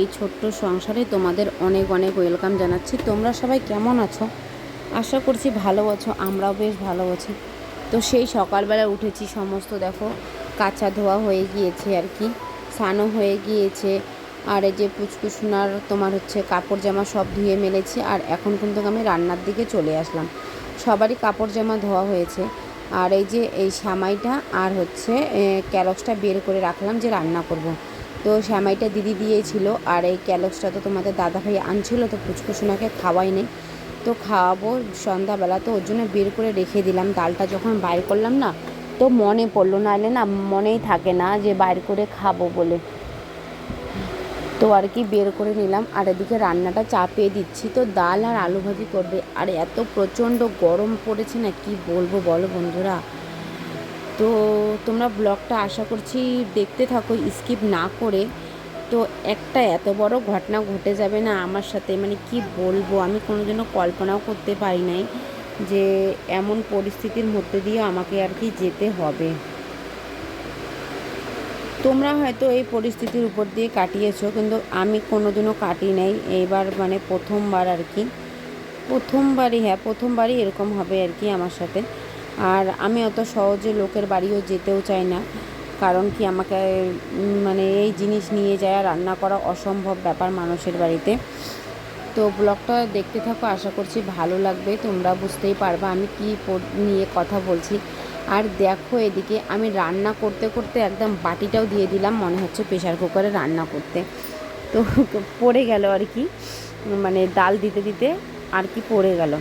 এই ছোট্ট সংসারে তোমাদের অনেক অনেক ওয়েলকাম জানাচ্ছি। তোমরা সবাই কেমন আছো? আশা করছি ভালো আছো, আমরাও বেশ ভালো আছি। তো সেই সকালবেলা উঠেছি, সমস্ত দেখো, কাঁচা ধোয়া হয়ে গিয়েছে আর কি, স্নানও হয়ে গিয়েছে। আর এই যে পুচকুসুনার তোমার হচ্ছে কাপড় জামা সব ধুয়ে মেলেছি, আর এখন কিন্তু আমি রান্নার দিকে চলে আসলাম। সবারই কাপড় জামা ধোয়া হয়েছে। আর এই যে এই সামাইটা আর হচ্ছে ক্যালক্সটা বের করে রাখলাম যে রান্না করব। তো শ্যামাইটা দিদি দিয়েছিল, আর এই ক্যালক্সটা তো তোমাদের দাদাভাই আনছিল, তো পুচকুসোনাকে খাওয়াই নেই তো খাওয়াবো সন্ধ্যাবেলা, তো ওর জন্য বের করে রেখে দিলাম। ডালটা যখন বাইর করলাম না, তো মনে পড়ল, নাহলে না মনেই থাকে না যে বাইর করে খাব বলে। তো আর কি বের করে নিলাম, আর এদিকে রান্নাটা চাপিয়ে দিচ্ছি। তো ডাল আর আলু ভাজি করবে, আর এত প্রচণ্ড গরম পড়েছে না, কি বলব বলো বন্ধুরা? তো তোমরা ব্লগটা আশা করছি দেখতে থাকো, স্কিপ না করে। তো একটা এত বড় ঘটনা ঘটে যাবে না আমার সাথে? মানে কি বলব? আমি কোনোদিনও কল্পনাও করতে পারি নাই যে এমন পরিস্থিতির মধ্যে দিয়ে আমাকে আর কি যেতে হবে। তোমরা হয়তো এই পরিস্থিতির উপর দিয়ে কাটিয়েছো, কিন্তু আমি কোনোদিনও কাটি নাই। এইবার মানে প্রথমবার আর কি। প্রথমবারই হ্যাঁ প্রথমবারই এরকম হবে আর কি আমার সাথে। আর আমি অত সহজে লোকের বাড়িও যেতেও চাই না, কারণ কি আমাকে মানে এই জিনিস নিয়ে যায় রান্না করা অসম্ভব ব্যাপার মানুষের বাড়িতে। তো ব্লগটা দেখতে থাকো, আশা করছি ভালো লাগবে, তোমরা বুঝতেই পারবা আমি কি নিয়ে কথা বলছি। আর দেখো এদিকে আমি রান্না করতে করতে একদম বাটিটাও দিয়ে দিলাম, মনে হচ্ছে প্রেশার কুকারে রান্না করতে। তো পড়ে গেল আর কি মানে ডাল দিতে দিতে আর কি পড়ে গেল।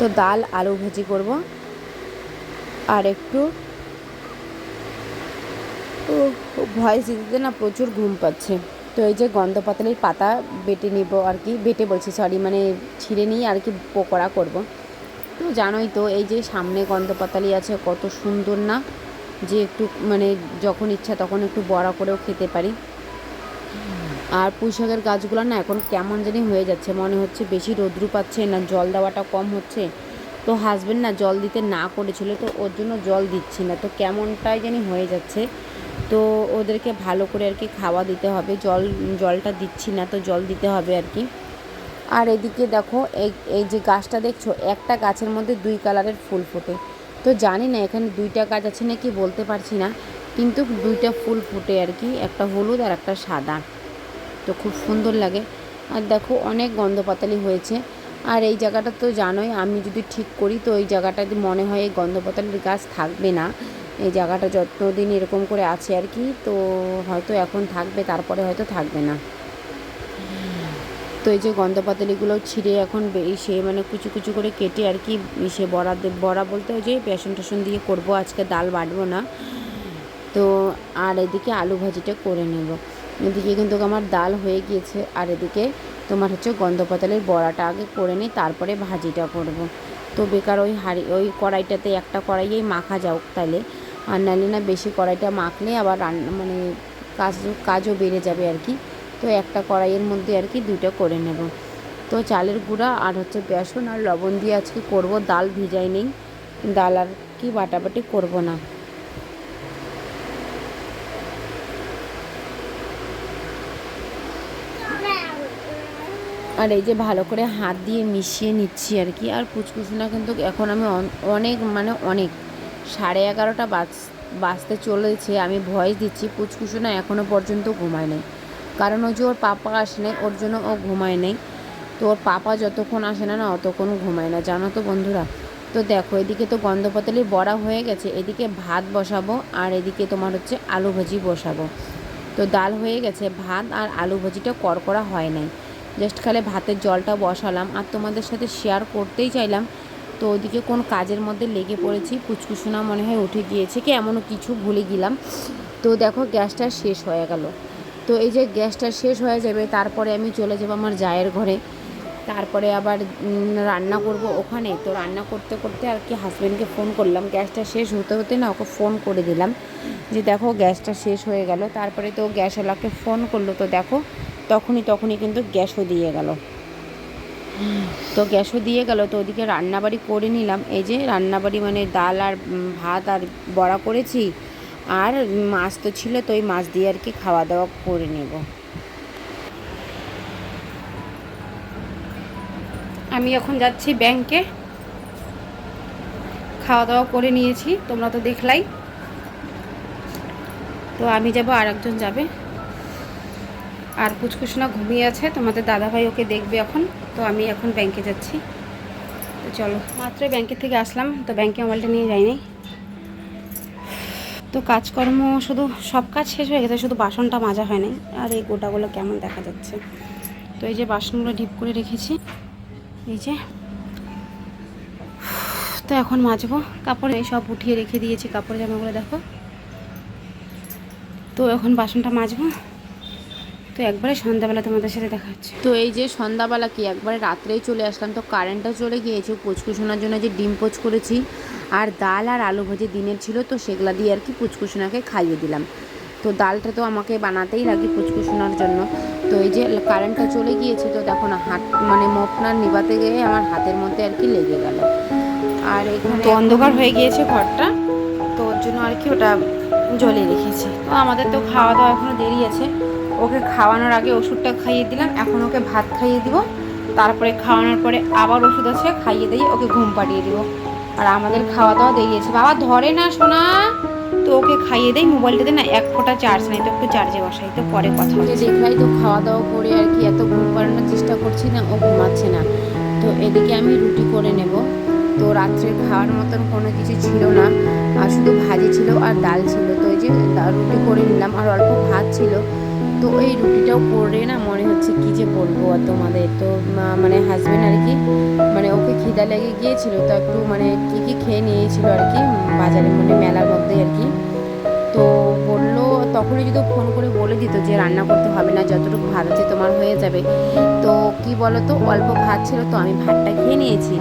তো ডাল, আলু ভাজি করব। আর একটু ভয়েস দিতে না প্রচুর ঘুম পাচ্ছে। তো এই যে গন্ধ পাতালের পাতা বেটে নিব আর কি, বেটে বলছি সরি মানে ছিঁড়ে নিয়ে আর কি পকোড়া করব। তো জানোই তো, এই যে সামনে গন্ধপাতালি আছে, কত সুন্দর না, যে একটু মানে যখন ইচ্ছা তখন একটু বড়া করেও খেতে পারি। আর পুঁই শাকের গাছগুলো না এখন কেমন জানি হয়ে যাচ্ছে। মনে হচ্ছে বেশি রৌদ্রু পাচ্ছে না, জল দেওয়াটা কম হচ্ছে। তো হাজব্যান্ড না জল দিতে না করেছিল, তো ওর জন্য জল দিচ্ছি না। তো কেমনটাই জানি হয়ে যাচ্ছে। তো ওদেরকে ভালো করে আর কি খাওয়া দিতে হবে। জল, জলটা দিচ্ছি না, তো জল দিতে হবে আর কি। আর এদিকে দেখো, এই এই যে গাছটা দেখছ, একটা গাছের মধ্যে দুই কালারের ফুল ফোটে। তো জানি না, এখানে দুইটা গাছ আছে নাকি বলতে পারছি না। কিন্তু দুইটা ফুল ফুটে আর কি, একটা হলুদ আর একটা সাদা। তো খুব সুন্দর লাগে। আর দেখো অনেক গন্ধপাতালি হয়েছে। আর এই জায়গাটা তো জানোই, আমি যদি ঠিক করি তো এই জায়গাটাতে মনে হয় এই গন্ধপাতালির গাছ থাকবে না, এই জায়গাটা যতদিন এরকম করে আছে আর কি, তো হয়তো এখন থাকবে, তারপরে হয়তো থাকবে না। তো এই যে গন্ধপাতালিগুলো ছিঁড়ে এখন সে মানে কুচু কুচু করে কেটে আর কি সে বড়া বড়া বলতে ওই যে বেসন টেসন দিয়ে করব, আজকে ডাল বাটবো না। তো আর এদিকে আলু ভাজিটা করে নেব। এদিকে কিন্তু আমার ডাল হয়ে গিয়েছে, আর এদিকে তোমার হচ্ছে গন্ধপাতালের বড়াটা আগে করে নিই, তারপরে ভাজিটা করব। তো বেকার ওই হাড়ি, ওই কড়াইটাতে একটা কড়াইয়েই মাখা যাওক তাহলে আর নাহলে না বেশি কড়াইটা মাখলে আবার রান্না মানে কাজ, কাজও বেড়ে যাবে আর কি। তো একটা কড়াইয়ের মধ্যে আর কি দুটো করে নেব। তো চালের গুঁড়া আর হচ্ছে বেসন আর লবণ দিয়ে আজকে করব, ডাল ভিজাই নেই। ডাল আর কি বাটাবাটি করব না। আর এই যে ভালো করে হাত দিয়ে মিশিয়ে নিচ্ছি আর কি। আর পুচকুচুনা কিন্তু এখন আমি অনেক মানে অনেক, সাড়ে এগারোটা বাজ, বাজতে চলেছে, আমি ভয়েস দিচ্ছি পুচকুচুনা এখনও পর্যন্ত ঘুমায় নেই। কারণ ও যে ওর পাপা আসে নাই, ওর জন্য ও ঘুমায় নেই। তো ওর পাপা যতক্ষণ আসে না না অতক্ষণ ঘুমায় না, জানো তো বন্ধুরা? তো দেখো, এদিকে তো গন্ধপাতালি বড়া হয়ে গেছে, এদিকে ভাত বসাবো, আর এদিকে তোমার হচ্ছে আলু ভাজি বসাবো। তো ডাল হয়ে গেছে, ভাত আর আলু ভাজিটা করকরা হয় নাই। জাস্ট খালে ভাতের জলটা বসালাম। আর তোমাদের সাথে শেয়ার করতেই চাইলাম। তো ওদিকে কোন কাজের মধ্যে লেগে পড়েছি পুচকুসোনা মনে হয় উঠে গিয়েছে কি, এমনও কিছু ভুলে গেলাম। তো দেখো গ্যাসটা শেষ হয়ে গেল। তো এই যে গ্যাসটা শেষ হয়ে যাবে, তারপরে আমি চলে যাব আমার জায়ের ঘরে। তারপরে আবার রান্না করব ওখানে। তো রান্না করতে করতে আর কি হাজব্যান্ডকে ফোন করলাম। গ্যাসটা শেষ হতে হতে না ওকে ফোন করে দিলাম। যে দেখো গ্যাসটা শেষ হয়ে গেল। তারপরে তো গ্যাসওয়ালাকে ফোন করল। তো দেখো তখনই তখনই কিন্তু গ্যাসও দিয়ে গেল। তো গ্যাসও দিয়ে গেল, তো ওদিকে রান্নাবাড়ি করে নিলাম। এই যে রান্নাবাড়ি মানে ডাল আর ভাত আর বড়া করেছি। আর মাছ তো ছিল, তো ওই মাছ দিয়ে আর কি খাওয়া দাওয়া করে নেব। আমি এখন যাচ্ছি ব্যাংকে। খাওয়া দাওয়া করে নিয়েছি, তোমরা তো দেখলাই। তো আমি যাব আর একজন যাবে। আর পুচকুসোনা ঘুমিয়ে আছে তোমাদের দাদাভাই ওকে দেখবে এখন। তো আমি এখন ব্যাংকে যাচ্ছি। তো চলো মাত্র ব্যাংকের থেকে আসলাম, তো ব্যাংকে মোবাইলটা নিয়ে যাইনি। তো কাজকর্ম শুধু, সব কাজ শেষ হয়ে গেছে, শুধু বাসনটা মাজা হয় নাই আর এই গোটাগুলো কেমন দেখা যাচ্ছে। তো এই যে বাসনগুলো ডিপ করে রেখেছি, এই যে। তো এখন মাজবো। কাপড় এই সব উঠিয়ে রেখে দিয়েছি, কাপড় জামাগুলো দেখো। তো এখন বাসনটা মাজবো। তো একবারে সন্ধ্যাবেলা তোমাদের সাথে দেখা হচ্ছে। তো এই যে সন্ধ্যাবেলা কি একবারে রাত্রেই চলে আসলাম তো কারেন্টটা চলে গিয়েছে পুচকুসোনার জন্য যে ডিম পোচ করেছি আর ডাল আর আলু ভাজি দিনের ছিল তো সেগুলা দিয়ে আর কি পুচকুসোনাকে খাইয়ে দিলাম। তো ডালটা তো আমাকে বানাতেই লাগে পুচকুসোনার জন্য। তো এই যে কারেন্টটা চলে গিয়েছে তো দেখো না হাত মানে মপনার নিবাতে গিয়ে আমার হাতের মধ্যে আর কি লেগে গেল। আর এখানে তো অন্ধকার হয়ে গিয়েছে ঘরটা তো ওর জন্য আর কি ওটা জ্বলে রেখেছি। তো আমাদের তো খাওয়া দাওয়া এখনও দেরি আছে ওকে খাওয়ানোর আগে ওষুধটা খাইয়ে দিলাম। এখন ওকে ভাত খাইয়ে দিব। তারপরে খাওয়ানোর পরে আবার ওষুধ আছে খাইয়ে দিয়ে ওকে ঘুম পাড়িয়ে দিব। আর আমাদের খাওয়া দাওয়া দেরি আছে বাবা ধরে না শোনা তো ওকে খাইয়ে দেয় মোবাইলটাতে না এক ফোঁটা চার্জ নেই তো একটু চার্জে বসাই তো পরে কথা হচ্ছে। দেখলাই তো খাওয়া দাওয়া করে আর কি এত ঘুম পাড়ানোর চেষ্টা করছি না ও ঘুমাচ্ছে না। তো এদিকে আমি রুটি করে নেব। তো রাত্রে খাওয়ার মতন কোনো কিছু ছিল না। আর শুধু ভাজি ছিল আর ডাল ছিল। তো এই যে রুটি করে নিলাম। আর অল্প ভাত ছিল। তো এই রুটিটাও করে না মনে হচ্ছে কি যে বলব আর তোমাদের। তো মানে হাজব্যান্ড আর কি মানে ওকে খিদা লেগে গিয়েছিল, তো একটু মানে কি কি খেয়ে নিয়েছিল আর কি, বাজারে মানে মেলার মধ্যে আর কি। তো বলল, তখনই যদি ফোন করে বলে দিত যে রান্না করতে হবে না, যতটুকু ভাত আছে তোমার হয়ে যাবে। তো কি বলো তো অল্প ভাত ছিল তো আমি ভাতটা খেয়ে নিয়েছি।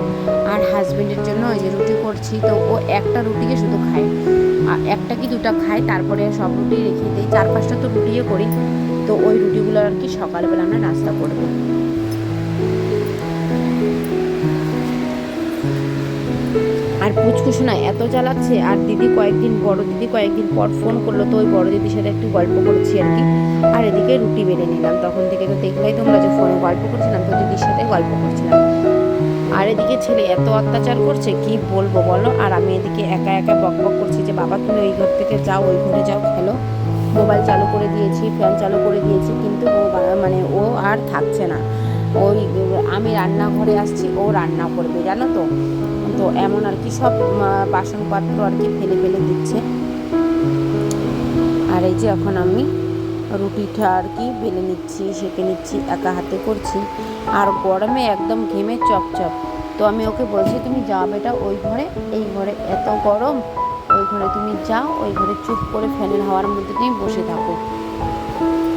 আর হাজবেন্ডের জন্য ওই যে রুটি করছি, তো ও একটা রুটিকে শুধু খায়। একটা কি দুটা খায়, তারপরে সব রুটি রেখে দিই। চার পাঁচটা তো রুটিও করি। তো ওই রুটিগুলো আর কি সকালবেলা আমরা নাস্তা করব। আর পুচকুসোনা এত জ্বালাচ্ছে আর দিদি কয়েকদিন, বড় দিদি কয়েকদিন পর ফোন করল তো ওই বড় দিদির সাথে একটু গল্প করছি আর কি। আর এদিকে রুটি বেড়ে নিলাম, তখন থেকে তো দেখলাই তোমরা যে ফোনে গল্প করছিলাম, তো দিদির সাথে গল্প করছিলাম। আর এদিকে ছেলে এত অত্যাচার করছে, কি বলব বলো? আর আমি এদিকে একা একা বক বক করছি যে, বাবা, তুমি ওই ঘর থেকে যাও, ওই ঘরে যাও, খেলো। মোবাইল চালু করে দিয়েছি, ফ্যান চালু করে দিয়েছি, কিন্তু ও মানে ও আর থাকছে না। ওই, আমি রান্নাঘরে আসছি, ও রান্না করবে, জানো তো? তো এমন আর কি সব বাসনপত্র আর কি ফেলে ফেলে দিচ্ছে। আর এই যে এখন আমি রুটিটা আর কি বেলে নিচ্ছি, সেঁকে নিচ্ছি, একা হাতে করছি। আর গরমে একদম ঘেমে চপচপ তো আমি ওকে বলছি, তুমি যাও বেটা ওই ঘরে, এই ঘরে এত গরম, ওই ঘরে তুমি যাও, ওই ঘরে চুপ করে ফ্যানের হাওয়ার মধ্যে তুমি বসে থাকো।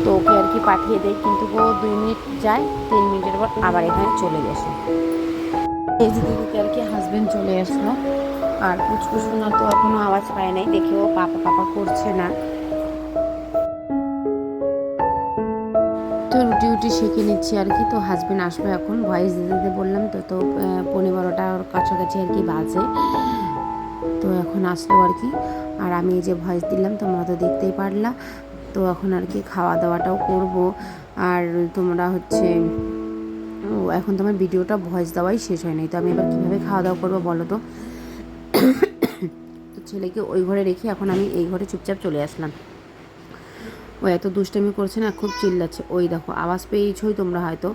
তো ওকে আর কি পাঠিয়ে দেয় কিন্তু ও দুই মিনিট যায়, তিন মিনিটের পর আবার এখানে চলে গেছে। এই যে দিদিকে আর কি হাজবেন্ড চলে আসলো। আর পুচকুসোনা তো এখনও আওয়াজ পায় নাই, দেখে ও পাপা পাপা করছে না। তো রুটি উটি সেঁকে নিচ্ছি আর কি, তো হাজবেন্ড আসবে এখন। ভয়েস দিতে বললাম তো তো পনেরো বারোটা ওর কাছাকাছি আর কি বাজে। তো এখন আসলো আর কি। আর আমি যে ভয়েস দিলাম, তোমরা তো দেখতেই পারলা। তো এখন আর কি খাওয়া দাওয়াটাও করব। আর তোমরা হচ্ছে এখন তোমার ভিডিওটা ভয়েস দেওয়াই শেষ হয় নাই, তো আমি এবার কীভাবে খাওয়া দাওয়া করব বলো তো? তো ছেলেকে ওই ঘরে রেখে এখন আমি এই ঘরে চুপচাপ চলে আসলাম। ও এত দুষ্টামি করছে না, খুব চিল্লাচ্ছে। ওই দেখো, আওয়াজ পেয়েছই তোমরা হয়তো।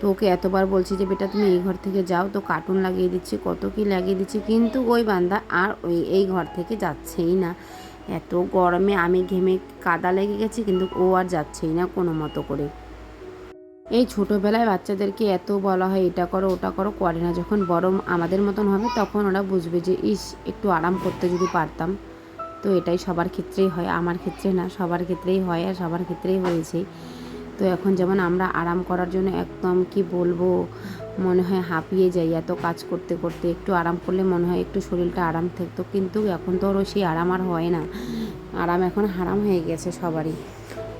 তো ওকে এতবার বলছি যে, বেটা, তুমি এই ঘর থেকে যাও, তো কার্টুন লাগিয়ে দিচ্ছে, কত কি লাগিয়ে দিচ্ছে। কিন্তু ওই বান্দা আর ওই, এই ঘর থেকে যাচ্ছেই না। এত গরমে আমি ঘেমে কাদা লেগে গেছি, কিন্তু ও আর যাচ্ছেই না কোনো মতো করে। এই ছোটোবেলায় বাচ্চাদেরকে এত বলা হয়, এটা করো, ওটা করো। করে না। যখন বড় আমাদের মতন হবে, তখন ওরা বুঝবে যে, ইস, একটু আরাম করতে যদি পারতাম। তো এটাই সবার ক্ষেত্রেই হয়, আমার ক্ষেত্রে না, সবার ক্ষেত্রেই হয় আর সবার ক্ষেত্রেই হয়েছে। তো এখন যেমন আমরা আরাম করার জন্য একদম কি বলব, মনে হয় হাঁপিয়ে যাই এত কাজ করতে করতে। একটু আরাম করলে মনে হয় একটু শরীরটা আরাম থাকতো। কিন্তু এখন তো ওর সেই আরাম আর হয় না। আরাম এখন হারাম হয়ে গেছে সবারই।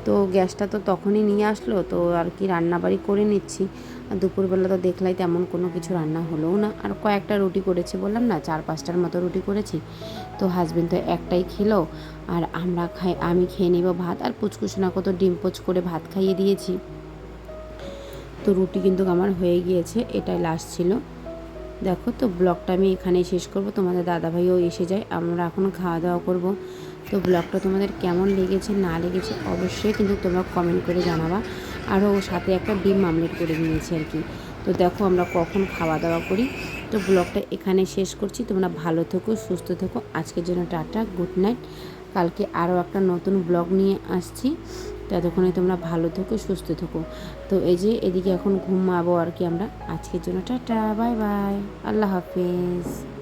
তো গ্যাসটা তো তখনই নিয়ে আসলো, তো আর কি রান্নাবাড়ি করে নিচ্ছি। আর দুপুরবেলা তো দেখলাই তেমন কোনো কিছু রান্না হলোও না। আর কয়েকটা রুটি করেছি বললাম না, চার পাঁচটার মতো রুটি করেছি। তো হাজবেন্ড তো একটাই খেলো, আর আমরা খাই, আমি খেয়ে নেব ভাত, আর পুচকুসোনা কত ডিম পোচ করে ভাত খাইয়ে দিয়েছি। তো রুটি কিন্তু আমার হয়ে গিয়েছে, এটাই লাস্ট ছিল। দেখো তো ব্লগটা আমি এখানেই শেষ করব, তোমাদের দাদাভাইও এসে যায়, আমরা এখন খাওয়া দাওয়া করব। তো ব্লগটা তোমাদের কেমন লেগেছে, না লেগেছে অবশ্যই কিন্তু তোমরা কমেন্ট করে জানাবা। আরও সাথে একটা ডিম আমলেট করে নিয়েছি আর কি। তো দেখো আমরা কখন খাওয়া দাওয়া করি। তো ব্লগটা এখানে শেষ করছি। তোমরা ভালো থেকো, সুস্থ থেকো। আজকের জন্য টাটা, গুড নাইট। কালকে আরও একটা নতুন ব্লগ নিয়ে আসছি। ততক্ষণে তোমরা ভালো থেকো, সুস্থ থেকো। তো এই যে এদিকে এখন ঘুমাবো আর কি আমরা। আজকের জন্য টাটা, বাই বাই। আল্লাহ হাফিজ।